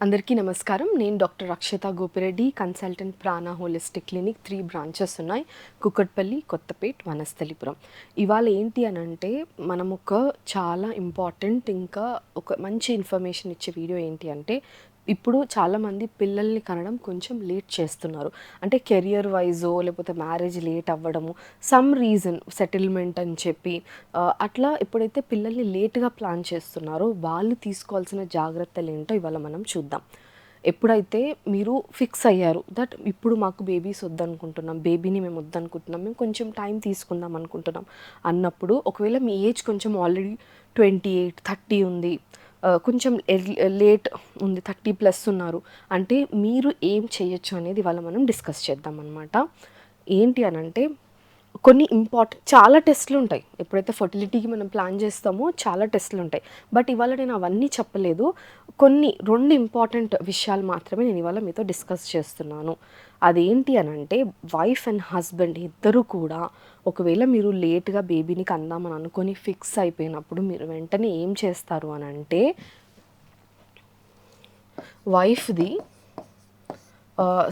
అందరికీ నమస్కారం. నేను doctor Akshata Gopireddy consultant Prana holistic clinic three branches ఉన్నాయి. కుక్కట్పల్లి కొత్తపేట్ వనస్థలిపురం. ఇవాళ ఏంటి అని అంటే మనం ఒక చాలా ఇంపార్టెంట్ ఇంకా ఒక మంచి ఇన్ఫర్మేషన్ ఇచ్చే వీడియో ఏంటి అంటే ఇప్పుడు చాలామంది పిల్లల్ని కనడం కొంచెం లేట్ చేస్తున్నారు. అంటే కెరియర్ వైజో లేకపోతే మ్యారేజ్ లేట్ అవ్వడము సమ్ రీజన్ సెటిల్మెంట్ అని చెప్పి అట్లా ఎప్పుడైతే పిల్లల్ని లేట్గా ప్లాన్ చేస్తున్నారో వాళ్ళు తీసుకోవాల్సిన జాగ్రత్తలు ఏంటో ఇవాళ మనం చూద్దాం. ఎప్పుడైతే మీరు ఫిక్స్ అయ్యారు దట్ ఇప్పుడు మాకు బేబీస్ వద్దనుకుంటున్నాం బేబీని మేము వద్దనుకుంటున్నాం మేము కొంచెం టైం తీసుకుందాం అనుకుంటున్నాం అన్నప్పుడు ఒకవేళ మీ ఏజ్ కొంచెం ఆల్రెడీ ట్వంటీ ఎయిట్ థర్టీ ఉంది కొంచెం లేట్ ఉంది థర్టీ ప్లస్ ఉన్నారు. అంటే మీరు ఏం చేయొచ్చు అనేది ఇవాళ మనం డిస్కస్ చేద్దాం అనమాట ఏంటి అని అంటే కొన్ని ఇంపార్టెంట్ చాలా టెస్ట్లు ఉంటాయి. ఎప్పుడైతే ఫర్టిలిటీకి మనం ప్లాన్ చేస్తామో చాలా టెస్ట్లు ఉంటాయి. బట్ ఇవాళ నేను అవన్నీ చెప్పలేదు. కొన్ని రెండు ఇంపార్టెంట్ విషయాలు మాత్రమే నేను ఇవాళ మీతో డిస్కస్ చేస్తున్నాను. అదేంటి అని అంటే వైఫ్ అండ్ హస్బెండ్ ఇద్దరు కూడా ఒకవేళ మీరు లేట్గా బేబీని కందామని అనుకొని ఫిక్స్ అయిపోయినప్పుడు మీరు వెంటనే ఏం చేస్తారు అని అంటే వైఫ్ది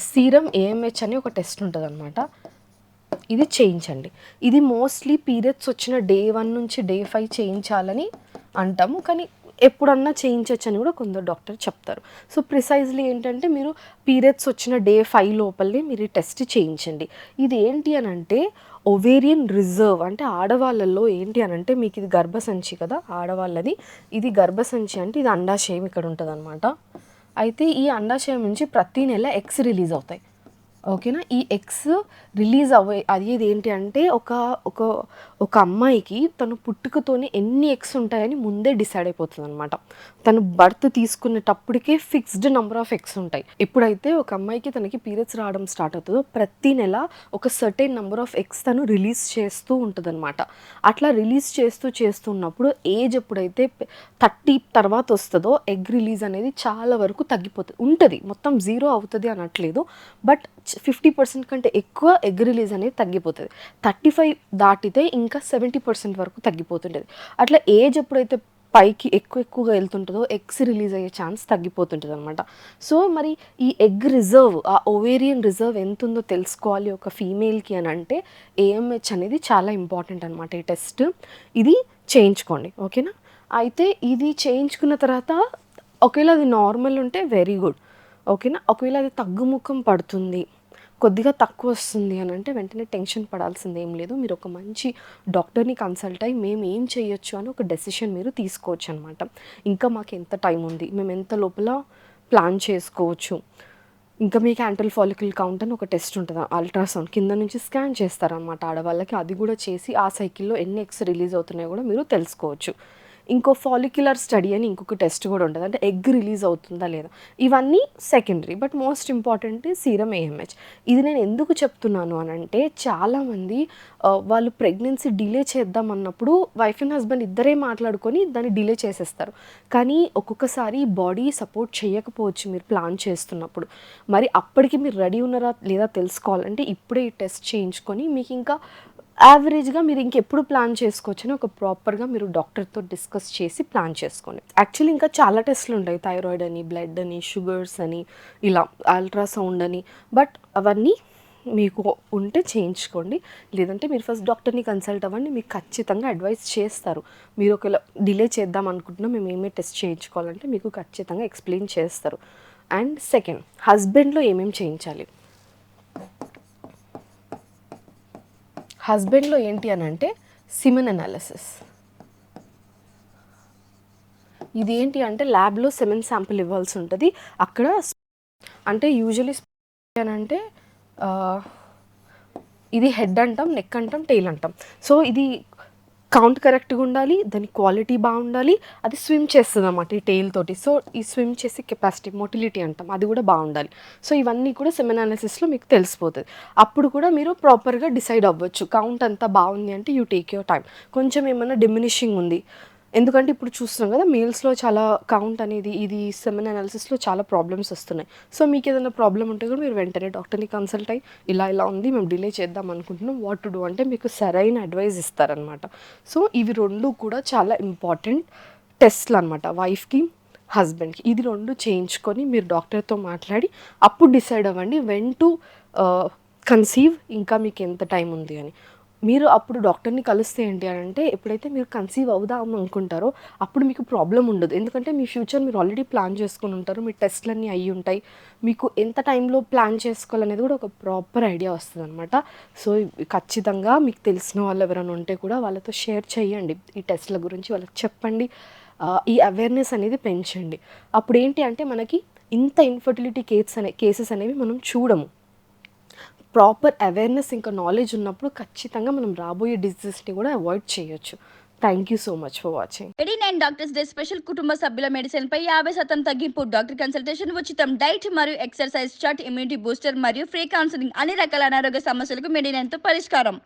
సీరం ఏఎంహెచ్ అని ఒక టెస్ట్ ఉంటుంది అనమాట ఇది చేయించండి. ఇది మోస్ట్లీ పీరియడ్స్ వచ్చిన డే వన్ నుంచి డే ఫైవ్ చేయించాలని అంటాము. కానీ ఎప్పుడన్నా చేయించవచ్చు అని కూడా కొందరు డాక్టర్ చెప్తారు. సో ప్రిసైజ్లీ ఏంటంటే మీరు పీరియడ్స్ వచ్చిన డే ఫైవ్ లోపలనే మీరు ఈ టెస్ట్ చేయించండి. ఇది ఏంటి అని అంటే ఒవేరియన్ రిజర్వ్ అంటే ఆడవాళ్ళల్లో ఏంటి అని అంటే మీకు ఇది గర్భసంచి కదా ఆడవాళ్ళది. ఇది గర్భసంచి అంటే ఇది అండాశయం ఇక్కడ ఉంటుంది అయితే ఈ అండాశయం నుంచి ప్రతి నెల ఎగ్స్ రిలీజ్ అవుతాయి. ఓకేనా? ఈ ఎగ్స్ రిలీజ్ అవ్వే అయ్యేది ఏంటి అంటే ఒక ఒక ఒక అమ్మాయికి తను పుట్టుకతోనే ఎన్ని ఎగ్స్ ఉంటాయని ముందే డిసైడ్ అయిపోతుంది అనమాట తను బర్త్ తీసుకునేటప్పటికే ఫిక్స్డ్ నెంబర్ ఆఫ్ ఎగ్స్ ఉంటాయి. ఎప్పుడైతే ఒక అమ్మాయికి తనకి పీరియడ్స్ రావడం స్టార్ట్ అవుతుందో ప్రతి నెల ఒక సర్టెన్ నెంబర్ ఆఫ్ ఎగ్స్ తను రిలీజ్ చేస్తూ ఉంటుంది అనమాట అట్లా రిలీజ్ చేస్తూ చేస్తున్నప్పుడు ఏజ్ ఎప్పుడైతే థర్టీ తర్వాత వస్తుందో ఎగ్ రిలీజ్ అనేది చాలా వరకు తగ్గిపోతుంది ఉంటుంది. మొత్తం జీరో అవుతుంది అనట్లేదు. బట్ ఫిఫ్టీ పర్సెంట్ కంటే ఎక్కువ ఎగ్ రిలీజ్ అనేది తగ్గిపోతుంది. థర్టీ ఫైవ్ దాటితే ఇంకా సెవెంటీ పర్సెంట్ వరకు తగ్గిపోతుంటుంది. అట్లా ఏజ్ ఎప్పుడైతే పైకి ఎక్కువ ఎక్కువగా వెళ్తుంటుందో ఎగ్స్ రిలీజ్ అయ్యే ఛాన్స్ తగ్గిపోతుంటుంది అనమాట సో మరి ఈ ఎగ్ రిజర్వ్ ఆ ఓవేరియన్ రిజర్వ్ ఎంత ఉందో తెలుసుకోవాలి ఒక ఫీమేల్కి అని అంటే ఏఎంహెచ్ అనేది చాలా ఇంపార్టెంట్ అనమాట ఈ టెస్ట్. ఇది చేయించుకోండి ఓకేనా? అయితే ఇది చేయించుకున్న తర్వాత ఒకవేళ అది నార్మల్ ఉంటే వెరీ గుడ్ ఓకేనా? ఒకవేళ అది తగ్గుముఖం పడుతుంది కొద్దిగా తక్కువ వస్తుంది అని అంటే వెంటనే టెన్షన్ పడాల్సింది ఏం లేదు. మీరు ఒక మంచి డాక్టర్ని కన్సల్ట్ అయ్యి మేము ఏం చేయొచ్చు అని ఒక డెసిషన్ మీరు తీసుకోవచ్చు అనమాట ఇంకా మాకు ఎంత టైం ఉంది? మేము ఎంత లోపల ప్లాన్ చేసుకోవచ్చు? ఇంకా మీకు యాంటల్ ఫాలికల్ కౌంట్ అని ఒక టెస్ట్ ఉంటుంది. అల్ట్రాసౌండ్ కింద నుంచి స్కాన్ చేస్తారనమాట ఆడవాళ్ళకి. అది కూడా చేసి ఆ సైకిల్లో ఎన్ని ఎక్స్ రిలీజ్ అవుతున్నాయో కూడా మీరు తెలుసుకోవచ్చు. ఇంకో ఫాలిక్యులర్ స్టడీ అని ఇంకొక టెస్ట్ కూడా ఉంటుంది. అంటే ఎగ్ రిలీజ్ అవుతుందా లేదా? ఇవన్నీ secondary but most important serum AMH ఇది నేను ఎందుకు చెప్తున్నాను అని అంటే చాలామంది వాళ్ళు ప్రెగ్నెన్సీ డిలే చేద్దాం అన్నప్పుడు వైఫ్ అండ్ హస్బెండ్ ఇద్దరే మాట్లాడుకొని దాన్ని డిలే చేసేస్తారు. కానీ ఒక్కొక్కసారి బాడీ సపోర్ట్ చేయకపోవచ్చు మీరు ప్లాన్ చేస్తున్నప్పుడు. మరి అప్పటికి మీరు రెడీ ఉన్నారా లేదా తెలుసుకోవాలంటే ఇప్పుడే ఈ టెస్ట్ చేయించుకొని మీకు ఇంకా యావరేజ్గా మీరు ఇంకెప్పుడు ప్లాన్ చేసుకోవచ్చు అని ఒక ప్రాపర్గా మీరు డాక్టర్తో డిస్కస్ చేసి ప్లాన్ చేసుకోండి. యాక్చువల్లీ ఇంకా చాలా టెస్ట్లు ఉంటాయి. థైరాయిడ్ అని బ్లడ్ అని షుగర్స్ అని ఇలా అల్ట్రాసౌండ్ అని. బట్ అవన్నీ మీకు ఉంటే చేయించుకోండి. లేదంటే మీరు ఫస్ట్ డాక్టర్ని కన్సల్ట్ అవ్వండి. మీకు ఖచ్చితంగా అడ్వైస్ చేస్తారు. మీరు ఒకవేళ డిలే చేద్దాం అనుకుంటున్నా మేము ఏమేమి టెస్ట్ చేయించుకోవాలంటే మీకు ఖచ్చితంగా ఎక్స్ప్లెయిన్ చేస్తారు. అండ్ సెకండ్ హస్బెండ్లో ఏమేమి చేయించాలి? హస్బెండ్లో ఏంటి అని అంటే సిమెన్ అనాలిసిస్. ఇది ఏంటి అంటే ల్యాబ్లో సెమెన్ శాంపిల్ ఇవ్వాల్సి ఉంటుంది. అక్కడ అంటే యూజువలీ అని అంటే ఇది హెడ్ అంటాం నెక్ అంటాం టెయిల్ అంటాం. సో ఇది కౌంట్ కరెక్ట్గా ఉండాలి దాని క్వాలిటీ బాగుండాలి అది స్విమ్ చేస్తుంది అన్నమాట ఈ టెయిల్ తోటి. సో ఈ స్విమ్ చేసే కెపాసిటీ మొటిలిటీ అంటాం అది కూడా బాగుండాలి. సో ఇవన్నీ కూడా సెమెనాలిసిస్లో మీకు తెలిసిపోతుంది. అప్పుడు కూడా మీరు ప్రాపర్గా డిసైడ్ అవ్వచ్చు కౌంట్ అంతా బాగుంది అంటే యూ టేక్ యువర్ టైం కొంచెం ఏమైనా డిమినిషింగ్ ఉంది. ఎందుకంటే ఇప్పుడు చూస్తున్నాం కదా మేల్స్లో చాలా కౌంట్ అనేది ఇది సెమెన్ అనాలిసిస్లో చాలా ప్రాబ్లమ్స్ వస్తున్నాయి. సో మీకు ఏదైనా ప్రాబ్లం ఉంటే కూడా మీరు వెంటనే డాక్టర్ని కన్సల్ట్ అయ్యి ఇలా ఇలా ఉంది మేము డిలే చేద్దాం అనుకుంటున్నాం వాట్ టు డూ అంటే మీకు సరైన అడ్వైజ్ ఇస్తారనమాట సో ఇవి రెండు కూడా చాలా ఇంపార్టెంట్ టెస్ట్లు అనమాట వైఫ్కి హస్బెండ్కి ఇది రెండు చేయించుకొని మీరు డాక్టర్తో మాట్లాడి అప్పుడు డిసైడ్ అవ్వండి వెన్ టు కన్సీవ్ ఇంకా మీకు ఎంత టైం ఉంది అని. మీరు అప్పుడు డాక్టర్ని కలిస్తే ఏంటి అని అంటే ఎప్పుడైతే మీరు కన్సీవ్ అవుదాం అనుకుంటారో అప్పుడు మీకు ప్రాబ్లం ఉండదు. ఎందుకంటే మీ ఫ్యూచర్ మీరు ఆల్రెడీ ప్లాన్ చేసుకుని ఉంటారు మీ టెస్ట్లన్నీ అయ్యి ఉంటాయి. మీకు ఎంత టైంలో ప్లాన్ చేసుకోవాలనేది కూడా ఒక ప్రాపర్ ఐడియా వస్తుంది అనమాట సో ఖచ్చితంగా మీకు తెలిసిన వాళ్ళు ఎవరైనా ఉంటే కూడా వాళ్ళతో షేర్ చేయండి. ఈ టెస్ట్ల గురించి వాళ్ళకి చెప్పండి. ఈ అవేర్నెస్ అనేది పెంచండి. అప్పుడు ఏంటి అంటే మనకి ఇంత ఇన్ఫర్టిలిటీ కేసెస్ అనే కేసెస్ అనేవి మనం చూడము. ప్రాపర్ అవేర్నెస్ ఇంకా నాలెడ్జ్ ఉన్నప్పుడు ఖచ్చితంగా మనం రాబోయే డిసీజెస్ని కూడా అవాయిడ్ చేయొచ్చు. Thank you so much for watching ఎడీ nine doctors day special కుటుంబ సభ్యుల మెడిసిన్ పై యాభై శాతం తగ్గింపు డాక్టర్ కన్సల్టేషన్ ఉచితం డైట్ మరియు ఎక్సర్సైజ్ చార్ట్ ఇమ్యూనిటీ బూస్టర్ మరియు ఫ్రీ కౌన్సిలింగ్ అన్ని రకాల అనారోగ్య సమస్యలకు మెడినైన్తో పరిష్కారం.